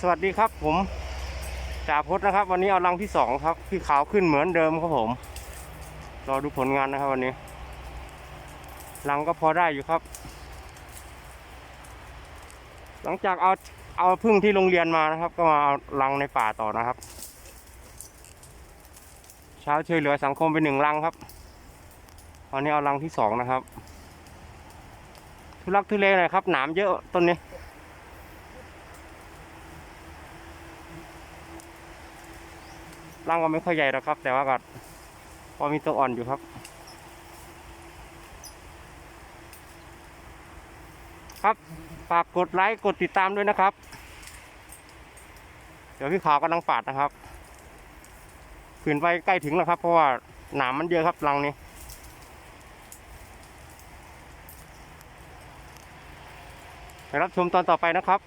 สวัสดีครับผมจ่าพจน์นะครับ วันนี้เอารังที่สองครับพี่ขาวขึ้นเหมือนเดิมครับผม รอดูผลงานนะครับวันนี้รังก็พอได้อยู่ครับ หลังจากเอาเอาพึ่งที่โรงเรียนมานะครับ ก็มาเอารังในป่าต่อนะครับ เช้าช่วยเหลือสังคมไปหนึ่งรังครับวันนี้เอารังที่สองนะครับ ทุลักทุเลหน่อยครับหนามเยอะต้นนี้ ร่างก็ไม่ค่อยใหญ่หรอกครับ แต่ว่าก็พอมีตัวอ่อนอยู่ครับ ครับฝากกดไลค์กดติดตามด้วยนะครับ เดี๋ยวพี่ขาวกำลังปาดนะครับขืนไปใกล้ถึงแล้วครับ เพราะว่าหนามมันเยอะครับรังนี้ไปรับชมตอนต่อไปนะครับ